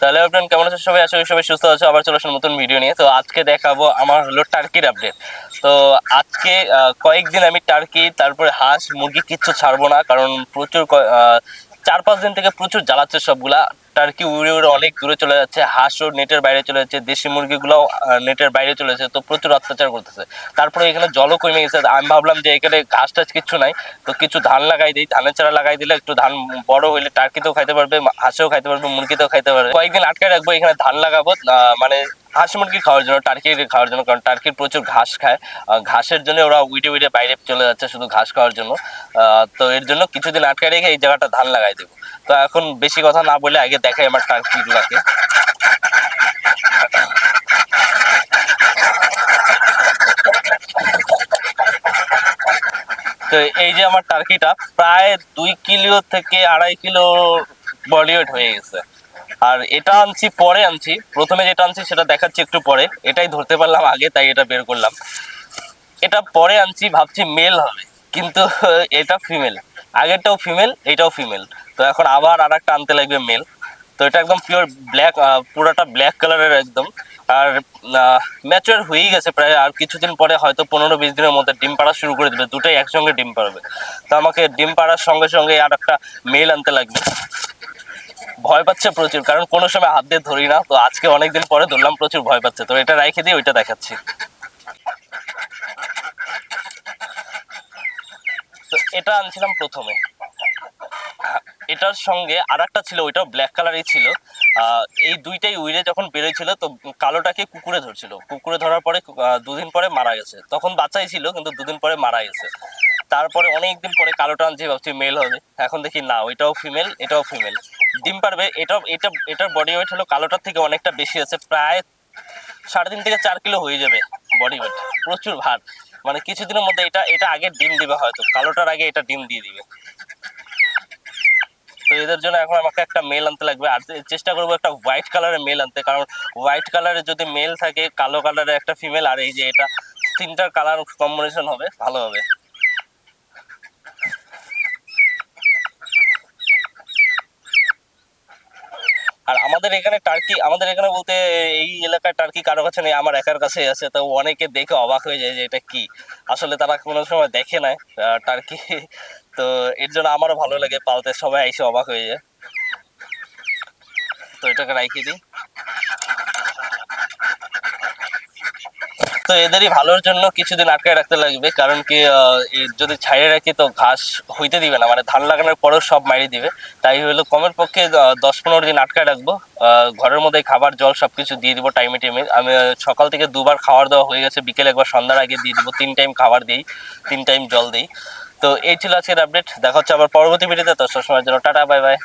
তাহলে আপনার কেমন আছে সবাই? আসলে সবাই সুস্থ আছে। আবার চলে নতুন ভিডিও নিয়ে। তো আজকে দেখাবো আমার হলো টার্কির আপডেট তো আজকে কয়েকদিন আমি টার্কি তারপরে হাঁস, মুরগি কিচ্ছু ছাড়বো না। কারণ প্রচুর চার পাঁচ দিন থেকে প্রচুর জ্বালাচ্ছে সবগুলা। টার্কি উড়ে উড়ে অনেক দূরে চলে যাচ্ছে হাঁসও নেটের বাইরে চলে যাচ্ছে, দেশি মুরগিগুলোও নেটের বাইরে চলে যাচ্ছে, তো প্রচুর অত্যাচার করতেছে। তারপরে এখানে জলও কমে গেছে, আমি ভাবলাম যে এখানে ঘাস টাস কিচ্ছু নাই, তো কিছু ধান লাগাই দিই, ধানের চারা লাগাই দিলে একটু ধান বড় হইলে টার্কিতেও খাইতে পারবে হাঁসেও খাইতে পারবে, মুরগিতেও খাইতে পারবে। কয়েকদিন আটকে রাখব, এখানে ধান লাগাবো মানে হাঁস মুরগি খাওয়ার জন্য টার্কির খাওয়ার জন্য, কারণ টার্কির প্রচুর ঘাস খায় ঘাসের জন্য ওরা উইডে উইডে বাইরে চলে যাচ্ছে শুধু ঘাস খাওয়ার জন্য। তো এর জন্য কিছুদিন আটকে রেখে এই জায়গাটা ধান লাগাই দেবো। তো এখন বেশি কথা না বলে আগে দেখাই আমার টার্কিগুলাকে তো এই যে আমার টার্কিটা প্রায় দুই কিলো থেকে আড়াই কিলো বডি ওয়েট হয়ে গেছে। আর এটা আনছি, পরে আনছি। প্রথমে যেটা আনছি সেটা দেখাচ্ছি একটু পরে। এটাই ধরতে পারলাম আগে, তাই এটা বের করলাম। এটা পরে আনছি, ভাবছি মেল হবে। কিন্তু এটা ফিমেল আগেরটাও ফিমেল এটাও ফিমেল এখন আবার আর একটা আনতে লাগবে মেল তো এটা একদম পিওর ব্ল্যাক পুরোটা ব্ল্যাক কালারের একদম। আর ম্যাচুয়ার হয়েই গেছে প্রায়। আর কিছুদিন পরে হয়তো পনেরো বিশ দিনের মধ্যে ডিম পাড়া শুরু করে দেবে। দুটোই একসঙ্গে ডিম পাড়বে। তো আমাকে ডিম পাড়ার সঙ্গে সঙ্গে আর একটা মেল আনতে লাগবে। ভয় পাচ্ছে প্রচুর। কারণ কোনো সময় হাত দিয়ে ধরি না। তো আজকে অনেকদিন পরে ধরলাম, প্রচুর ভয় পাচ্ছে। তো এটা রেখে দিয়ে ওইটা দেখাচ্ছি। তো এটা আনছিলাম প্রথমে। এটার সঙ্গে আর একটা ছিল, ওইটাও ব্ল্যাক কালারই ছিল। এই দুইটাই উইরে যখন বেরোয়ছিল তো কালোটাকে কুকুরে ধরছিল। কুকুরে ধরার পরে দুদিন পরে মারা গেছে। তখন বাচ্চাই ছিল, কিন্তু দুদিন পরে মারা গেছে। তারপরে অনেকদিন পরে কালোটা আনছি ভাবছি মেল হবে, এখন দেখি না, ওইটাও ফিমেল এটাও ফিমেল ডিম পারবে এটাও এটা, এটার বডি ওয়েট হলো কালোটার থেকে অনেকটা বেশি আছে, প্রায় সাড়ে তিন থেকে চার কিলো হয়ে যাবে বডি ওয়েট প্রচুর ভার। মানে কিছুদিনের মধ্যে এটা এটা আগে ডিম দিবে হয়তো, কালোটার আগে এটা ডিম দিয়ে দিবে। তো এদের জন্য এখন আমাকে একটা মেল আনতে লাগবে। আর চেষ্টা করব একটা হোয়াইট কালারের মেল আনতে কারণ হোয়াইট কালারের যদি মেল থাকে কালো কালারের একটা ফিমেল আর এই যে এটা তিনটার কালার কম্বিনেশন হবে ভালো হবে। আর আমাদের এখানে টার্কি আমাদের এখানে বলতে এই এলাকায় টার্কি কারও কাছে নেই আমার একার কাছে আছে তো অনেকে দেখে অবাক হয়ে যায় যে এটা কি। আসলে তারা কোনো সময় দেখে আহ, টার্কি তো এর জন্য আমারও ভালো লাগে পালতে, সবাই এসে অবাক হয়ে যায়। তো এটাকে রাখিয়ে দিই। তো এদেরই ভালোর জন্য কিছুদিন আটকে রাখতে লাগবে, কারণ কি যদি ছাইড়ে রাখি তো ঘাস হইতে দিবে না মানে ধান লাগানোর পরেও সব মারি দিবে। তাই হলো কমের পক্ষে দশ পনেরো দিন আটকে রাখব। ঘরের মধ্যে খাবার, জল সব কিছু দিয়ে দিব টাইমে টাইমে আমি সকাল থেকে দুবার খাবার দেওয়া হয়ে গেছে, বিকেলে একবার সন্ধ্যার আগে দিয়ে দিব, তিন টাইম খাবার দিই, তিন টাইম জল দিই। তো এই ছিল আজকের আপডেট দেখা হচ্ছে আবার পরবর্তী ভিডিওতে তো সবসময়ের জন্য টাটা বাই বাই